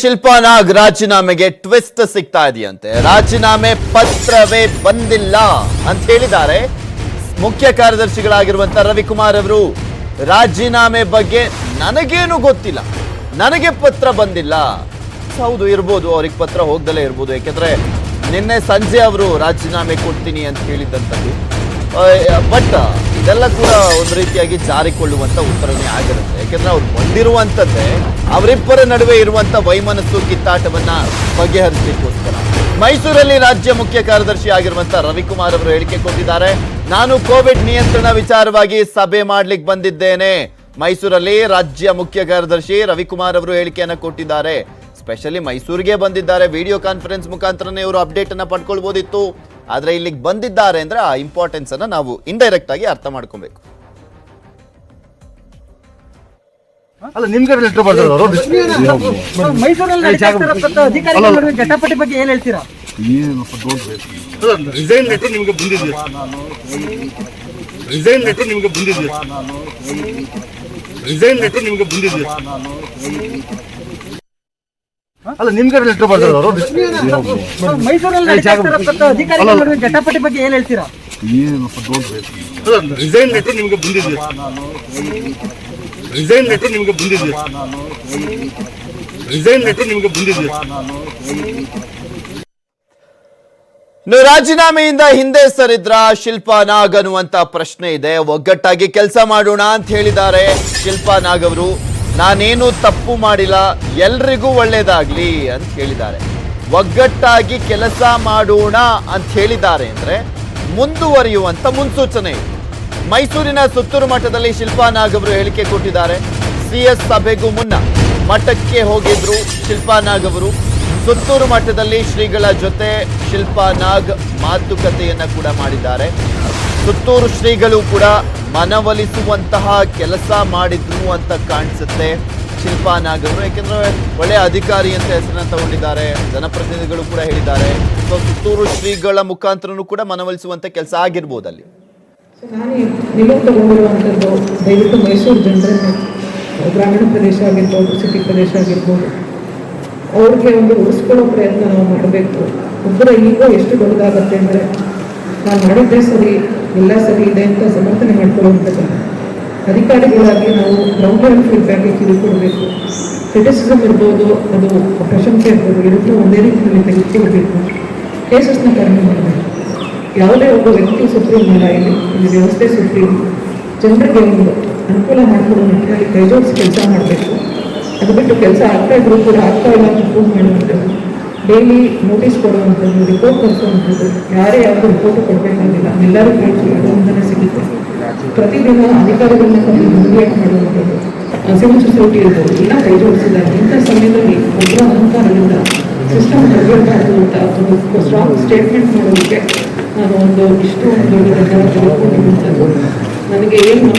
ಶಿಲ್ಪಾ ನಾಗ್ ರಾಜೀನಾಮೆಗೆ ಟ್ವಿಸ್ಟ್ ಸಿಗ್ತಾ ಇದೆಯಂತೆ. ರಾಜೀನಾಮೆ ಪತ್ರವೇ ಬಂದಿಲ್ಲ ಅಂತ ಹೇಳಿದ್ದಾರೆ. ಮುಖ್ಯ ಕಾರ್ಯದರ್ಶಿಗಳಾಗಿರುವಂತ ರವಿಕುಮಾರ್ ಅವರು, ರಾಜೀನಾಮೆ ಬಗ್ಗೆ ನನಗೇನು ಗೊತ್ತಿಲ್ಲ. ನನಗೆ ಪತ್ರ ಬಂದಿಲ್ಲ. ಹೌದು, ಇರ್ಬೋದು, ಅವ್ರಿಗೆ ಪತ್ರ ಹೋಗ್ದಲೇ ಇರ್ಬೋದು. ಯಾಕೆಂದ್ರೆ ನಿನ್ನೆ ಸಂಜೆ ಅವರು ರಾಜೀನಾಮೆ ಕೊಡ್ತೀನಿ ಅಂತ ಹೇಳಿದ್ದಂಥದ್ದು ಬಟ್ ಇದೆಲ್ಲ ಕೂಡ ಒಂದು ರೀತಿಯಾಗಿ ಜಾರಿಕೊಳ್ಳುವಂತ ಉತ್ತರನೇ ಆಗಿರುತ್ತೆ. ಯಾಕೆಂದ್ರೆ ಅವ್ರು ಬಂದಿರುವಂತದ್ದೇ ಅವರಿಬ್ಬರ ನಡುವೆ ಇರುವಂತ ವೈಮನಸ್ಸು, ಕಿತ್ತಾಟವನ್ನ ಬಗೆಹರಿಸಲಿಕ್ಕೋಸ್ಕರ. ಮೈಸೂರಲ್ಲಿ ರಾಜ್ಯ ಮುಖ್ಯ ಕಾರ್ಯದರ್ಶಿ ಆಗಿರುವಂತ ರವಿಕುಮಾರ್ ಅವರು ಹೇಳಿಕೆ ಕೊಟ್ಟಿದ್ದಾರೆ. ನಾನು ಕೋವಿಡ್ ನಿಯಂತ್ರಣ ವಿಚಾರವಾಗಿ ಸಭೆ ಮಾಡ್ಲಿಕ್ಕೆ ಬಂದಿದ್ದೇನೆ. ಮೈಸೂರಲ್ಲಿ ರಾಜ್ಯ ಮುಖ್ಯ ಕಾರ್ಯದರ್ಶಿ ರವಿಕುಮಾರ್ ಅವರು ಹೇಳಿಕೆಯನ್ನ ಕೊಟ್ಟಿದ್ದಾರೆ. ಸ್ಪೆಷಲಿ ಮೈಸೂರಿಗೆ ಬಂದಿದ್ದಾರೆ. ವಿಡಿಯೋ ಕಾನ್ಫರೆನ್ಸ್ ಮುಖಾಂತರನೇ ಇವರು ಅಪ್ಡೇಟ್ ಅನ್ನ ಪಡ್ಕೊಳ್ಬೋದಿತ್ತು. ಆದ್ರೆ ಇಲ್ಲಿಗೆ ಬಂದಿದ್ದಾರೆ ಅಂದ್ರೆ ಆ ಇಂಪಾರ್ಟೆನ್ಸ್ ಅನ್ನ ನಾವು ಇಂಡೈರೆಕ್ಟ್ ಆಗಿ ಅರ್ಥ ಮಾಡ್ಕೊಬೇಕು. ಅಲ್ಲ ನಿಮ್ಗೆ ಲೆಟರ್ ಬರ್ತಾರೆ ಅವರು ಮೈಸೂರಲ್ಲಿ ನಡೀತಾ ಇರ್ತಕ್ಕಂಥ ಅಧಿಕಾರಿಗಳ ನಡುವೆ ಜಟಾಪಟಿ ಬಗ್ಗೆ ಏನ್ ಹೇಳ್ತೀರಾ? ರಿಸೈನ್ ಲೆಟರ್ ನಿಮ್ಗೆ ಬಂದಿದೆಯಾ? ರಿಸೈನ್ ಲೆಟರ್ ನಿಮ್ಗೆ ಬಂದಿದೆಯಾ? ರಿಸೈನ್ ಲೆಟರ್ ನಿಮ್ಗೆ ಬಂದಿದೆಯಾ? ಅಲ್ಲ ನಿಮ್ಗೆ ಲೆಟರ್ ಬರ್ತಾರೆ ಮೈಸೂರಲ್ಲಿ ಜಟಾಪಟಿ ಬಗ್ಗೆ ಏನ್ ಹೇಳ್ತೀರಾ? ರಿಸೈನ್ ಲೆಟರ್ ನಿಮ್ಗೆ ಬಂದಿದೆಯಾ? ರಿಸೈನ್ ಲೆಟರ್ ನಿಮ್ಗೆ ಬಂದಿದೆಯಾ? ರಿಸೈನ್ ಲೆಟರ್ ನಿಮ್ಗೆ ಬಂದಿದೆಯಾ? ಇನ್ನು ರಾಜೀನಾಮೆಯಿಂದ ಹಿಂದೆ ಸರಿದ್ರ ಶಿಲ್ಪಾ ನಾಗ್ ಅನ್ನುವಂತ ಪ್ರಶ್ನೆ ಇದೆ. ಒಗ್ಗಟ್ಟಾಗಿ ಕೆಲಸ ಮಾಡೋಣ ಅಂತ ಹೇಳಿದ್ದಾರೆ ಶಿಲ್ಪಾ ನಾಗ್ ಅವರು. ನಾನೇನು ತಪ್ಪು ಮಾಡಿಲ್ಲ, ಎಲ್ರಿಗೂ ಒಳ್ಳೇದಾಗ್ಲಿ ಅಂತ ಹೇಳಿದ್ದಾರೆ. ಒಗ್ಗಟ್ಟಾಗಿ ಕೆಲಸ ಮಾಡೋಣ ಅಂತ ಹೇಳಿದ್ದಾರೆ ಅಂದ್ರೆ ಮುಂದುವರಿಯುವಂತ ಮುನ್ಸೂಚನೆ. ಮೈಸೂರಿನ ಸುತ್ತೂರು ಮಠದಲ್ಲಿ ಶಿಲ್ಪಾ ನಾಗ್ ಅವರು ಹೇಳಿಕೆ ಕೊಟ್ಟಿದ್ದಾರೆ. ಸಿಎಸ್ ಸಭೆಗೂ ಮುನ್ನ ಮಠಕ್ಕೆ ಹೋಗಿದ್ರು ಶಿಲ್ಪಾ ನಾಗ್ ಅವರು. ಸುತ್ತೂರು ಮಠದಲ್ಲಿ ಶ್ರೀಗಳ ಜೊತೆ ಶಿಲ್ಪಾ ನಾಗ್ ಮಾತುಕತೆಯನ್ನ ಕೂಡ ಮಾಡಿದ್ದಾರೆ. ಸುತ್ತೂರು ಶ್ರೀಗಳು ಕೂಡ ಮನವೊಲಿಸುವಂತಹ ಕೆಲಸ ಮಾಡಿದ್ರು ಅಂತ ಕಾಣಿಸುತ್ತೆ. ಶಿಲ್ಪಾ ನಾಗ್ ಅವರು ಯಾಕೆಂದ್ರೆ ಒಳ್ಳೆಯ ಅಧಿಕಾರಿ ಅಂತ ಹೆಸರನ್ನ ತಗೊಂಡಿದ್ದಾರೆ. ಜನಪ್ರತಿನಿಧಿಗಳು ಕೂಡ ಹೇಳಿದ್ದಾರೆ. ಸೊ ಸುತ್ತೂರು ಶ್ರೀಗಳ ಮುಖಾಂತರನೂ ಕೂಡ ಮನವೊಲಿಸುವಂತ ಕೆಲಸ ಆಗಿರ್ಬೋದು ಅಲ್ಲಿ. ದಯವಿಟ್ಟು ಮೈಸೂರು ಜನರನ್ನು. ಗ್ರಾಮೀಣ ಪ್ರದೇಶ ಆಗಿರ್ಬೋದು ಸಿಟಿ ಪ್ರದೇಶ ಆಗಿರ್ಬೋದು. ಅವ್ರಿಗೆ ಒಂದು ಉಳಿಸ್ಕೊಳ್ಳೋ ಪ್ರಯತ್ನ ನಾವು ಮಾಡಬೇಕು. ಒಬ್ಬರ ಈಗ ಎಷ್ಟು ದೊಡ್ಡದಾಗತ್ತೆ ಅಂದರೆ ನಾನು ಮಾಡಿದ್ದೆ ಸರಿ ಎಲ್ಲ ಸರಿ, ಇದೆ ಅಂತ ಸಮರ್ಥನೆ ಮಾಡ್ಕೊಳ್ಳುವಂಥದ್ದು ಅಧಿಕಾರಿಗಳಾಗಿ ನಾವು ಗ್ರೌಂಡ್ ಲೆವೆಲ್ ಫೀಡ್ಬ್ಯಾಕ್ಗೆ ಕೊಡಬೇಕು ಕ್ರಿಟಿಸಿಸಮ್ ಇರ್ಬೋದು, ಅದು ಪ್ರಶಂಸೆ ಇರ್ಬೋದು ಇರುತ್ತೆ ಒಂದೇ ರೀತಿಯಲ್ಲಿ ತೆಗೆದುಕೊಳ್ಬೇಕು. ಕೇಸಸ್ನ ಕಡಿಮೆ ಮಾಡಬೇಕು. ಯಾವುದೇ ಒಬ್ಬ ವ್ಯಕ್ತಿ ಸುಪ್ರೀಂ ಇಲ್ಲ ಇಲ್ಲಿ ಇಲ್ಲಿ ವ್ಯವಸ್ಥೆ ಸುಪ್ರೀಂ. ಜನರಿಗೆ ಒಂದು ಅನುಕೂಲ ಮಾಡಿಕೊಡೋ ನಿಟ್ಟಿನಲ್ಲಿ ಕೈಜೋಡಿಸಿ ಕೆಲಸ ಮಾಡಬೇಕು. ಅದು ಬಿಟ್ಟು ಕೆಲಸ ಆಗ್ತಾ ಇದ್ರು ಕೂಡ ಆಗ್ತಾ ಇಲ್ಲ ಅಂತ ಪ್ರೂವ್ ಮಾಡುವಂಥದ್ದು ಡೈಲಿ ನೋಟಿಸ್ ಕೊಡುವಂಥದ್ದು ರಿಪೋರ್ಟ್ ಕೊಡಿಸುವಂಥದ್ದು ಯಾರೇ ಯಾವುದು ರಿಪೋರ್ಟ್ ಕೊಡಬೇಕಾಗಿಲ್ಲ. ಎಲ್ಲರೂ ಕೇಳಿಸಿ ಇಡುವಂತಲೇ ಸಿಗುತ್ತೆ. ಪ್ರತಿದಿನ ಅಧಿಕಾರಿಗಳನ್ನ ಕರೆದು ಮೋಟಿವೇಟ್ ಮಾಡುವಂಥದ್ದು. ಸಿವಿಲ್ ಸೊಸೈಟಿ ಇರ್ಬೋದು, ಇಲ್ಲ ಕೈ ಜೋಡಿಸಿದ್ದಾರೆ ಇಂಥ ಸಮಯದಲ್ಲಿ ಒಬ್ಬರ ಅಹಂಕಾರದಿಂದ ಸಿಸ್ಟಮ್ ಬರಬಾರ್ದು ಅಂತ ಒಂದು ಸ್ಟ್ರಾಂಗ್ ಸ್ಟೇಟ್ಮೆಂಟ್ ಮಾಡೋದಕ್ಕೆ ನಾನು ಒಂದು ಇಷ್ಟು ಒಂದು ದೊಡ್ಡ ನಿರ್ಧಾರ ತೆಗೆದುಕೊಂಡಿರುವಂಥದ್ದು ನನಗೆ ಏನು